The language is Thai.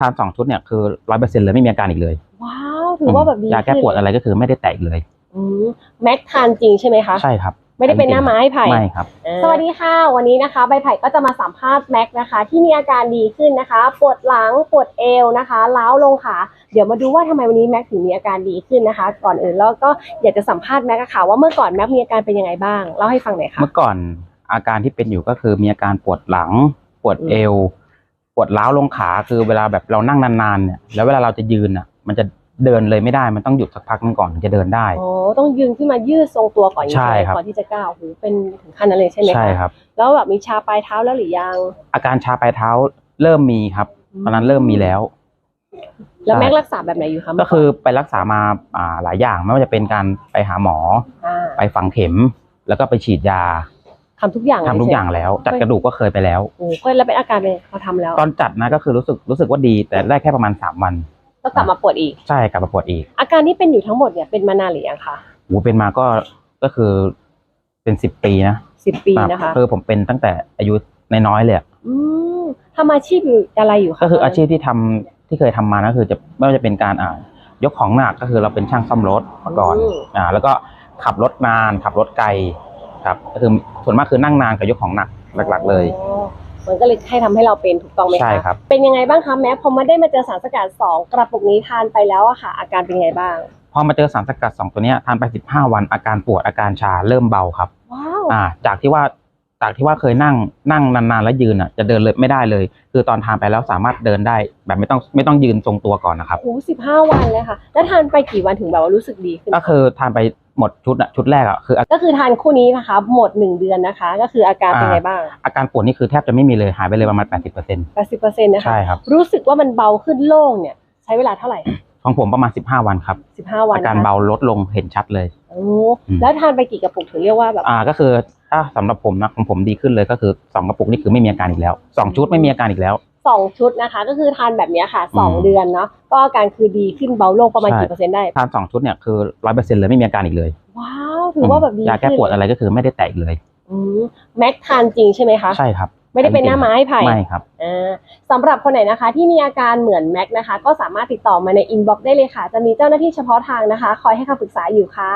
ทานสองชุดเนี่ยคือร้อยเปอร์เซ็นต์เลยไม่มีอาการอีกเลย ว้าวถือว่าแบบดียาแก้ปวดอะไรก็คือไม่ได้แตะอีกเลยอืมแม็กทานจริงใช่ไหมคะใช่ครับ ไม่ได้เป็นหน้าไม้ไผ่ไม่ครับ สวัสดีค่ะ วันนี้นะคะ ใบไผ่ก็จะมาสัมภาษณ์แม็กนะคะ ที่มีอาการดีขึ้นนะคะ ปวดหลังปวดเอวนะคะล้าวลงขาเดี๋ยวมาดูว่าทำไมวันนี้แม็กถึงมีอาการดีขึ้นนะคะ ก่อนอื่นแล้วก็อยากจะสัมภาษณ์แม็กอะค่ะว่าเมื่อก่อนแม็กมีอาการเป็นยังไงบ้างเล่าให้ฟังหน่อยค่ะเมื่อก่อนอาการที่เป็นอยู่ก็คือมีอาการปวดหลัง ปวดเอว ปวดร้าวลงขาคือเวลาแบบเรานั่งนานๆเนี่ยแล้วเวลาเราจะยืนอะ มันจะเดินเลยไม่ได้มันต้องหยุดสักพักหนึงก่อนถึงจะเดินได้ อ๋อ ต้องยืนขึ้นมายืดทรงตัวก่อนใช่ครับก่อนที่จะก้าวโอ้โหเป็นถึงขั้นนั้นเลยใช่ไหมคะใช่ครับ แล้วแบบมีชาปลายเท้าแล้วหรือยัง อาการชาปลายเท้าเริ่มมีครับ ตอนนั้นเริ่มมีแล้ว แล้วแม็กใช่รักษาแบบไหนอยู่คะก็คือไปรักษามาอ่าหลายอย่างไม่ว่าจะเป็นการไปหาหมอาไปฝังเข็มแล้วก็ไปฉีดยา ทำทุกอย่างทำทุกอย่างแล้ว จัดกระดูกก็เคยไปแล้วโอ้โหแล้วเป็นอาการเป็นไงพอทำแล้ว ตอนจัดนะก็คือรู้สึกรู้สึกว่าดี แต่ได้แค่ประมาณสามวันก็กลับมาปวดอีกใช่กลับมาปวดอีก อาการที่เป็นอยู่ทั้งหมดเนี่ยเป็นมานานหรือยังคะหูเป็นมาก็ก็คือเป็นสิบปีนะสิบปีรับนะคะคือผมเป็นตั้งแต่อายุน้อยๆเลยอะอืมทำอาชีพอยู่อะไรอยู่คะก็คืออาชีพที่ทำที่เคยทำมาก็คือจะไม่ว่าจะเป็นการอ่ายกของหนักก็คือเราเป็นช่างซ่อมรถมาก่อนอ่า แล้วก็ขับรถนานขับรถไกล ครับก็คือส่วนมากคือนั่งนานกับยกของหนักหลัก ๆ เลยอ๋อมันก็เลยให้ทำให้เราเป็นถูกต้องไหมคะใช่ครับ เป็นยังไงบ้างคะแม้พอมาได้มาเจอสารสกัดสองกระปุกนี้ทานไปแล้วอะค่ะ อาการเป็นยังไงบ้าง พอมาเจอสารสกัดสองตัวเนี้ยทานไปสิบห้าวันอาการปวดอาการชาเริ่มเบาครับ ว้าว อ่า จากที่ว่าจากที่ว่าเคยนั่งนั่งนานๆแล้วยืนอะจะเดินเลยไม่ได้เลย คือตอนทานไปแล้วสามารถเดินได้แบบไม่ต้องไม่ต้องยืนทรงตัวก่อนนะครับ โอ้สิบห้าวันเลยค่ะ แล้วทานไปกี่วันถึงแบบว่ารู้สึกดีขึ้นก็คือทานไป หมดชุดอะชุดแรกอะคืออาก็คือทานคู่นี้นะคะ หมดหนึ่งเดือนนะคะ ก็คืออาการเป็นไงบ้างอาการปวดนี่คือแทบจะไม่มีเลยหายไปเลยประมาณ 80%เปอร์เซ็นต์แปดสิบเปอร์เซ็นต์นะคะใช่ครับรู้สึกว่ามันเบาขึ้นโล่งเนี่ยใช้เวลาเท่าไหร่ของผมประมาณ 15 วันครับสิบห้าวันอาการนะคะเบาลดลงเห็นชัดเลยโอ้อืมแล้วทานไปกี่กระปุกถึงเรียกว่าแบบอ่าก็คือถ้าสำหรับผมนะของผมดีขึ้นเลยก็คือสองกระปุกนี่คือไม่มีอาการอีกแล้วสองชุดไม่มีอาการอีกแล้ว สองชุดนะคะ ก็คือทานแบบเนี้ยค่ะสองอืม เดือนเนาะก็อาการคือดีขึ้นเบาลงประมาณใช่กี่เปอร์เซ็นต์ได้ ทานสองชุดเนี่ยคือร้อยเปอร์เซ็นต์เลยไม่มีอาการอีกเลยว้าวถือว่าแบบดียาแก้ขึ้นปวดอะไรก็คือไม่ได้แตะอีกเลย อืมแม็กทานจริงใช่ไหมคะใช่ครับไม่ได้เป็นหน้าไม้ไผ่ ไม่ครับ อ่าสำหรับคนไหนนะคะที่มีอาการเหมือนแม็กนะคะ ก็สามารถติดต่อมาในอินบ็อกซ์ได้เลยค่ะ จะมีเจ้าหน้าที่เฉพาะทางนะคะ คอยให้คำปรึกษาอยู่ค่ะ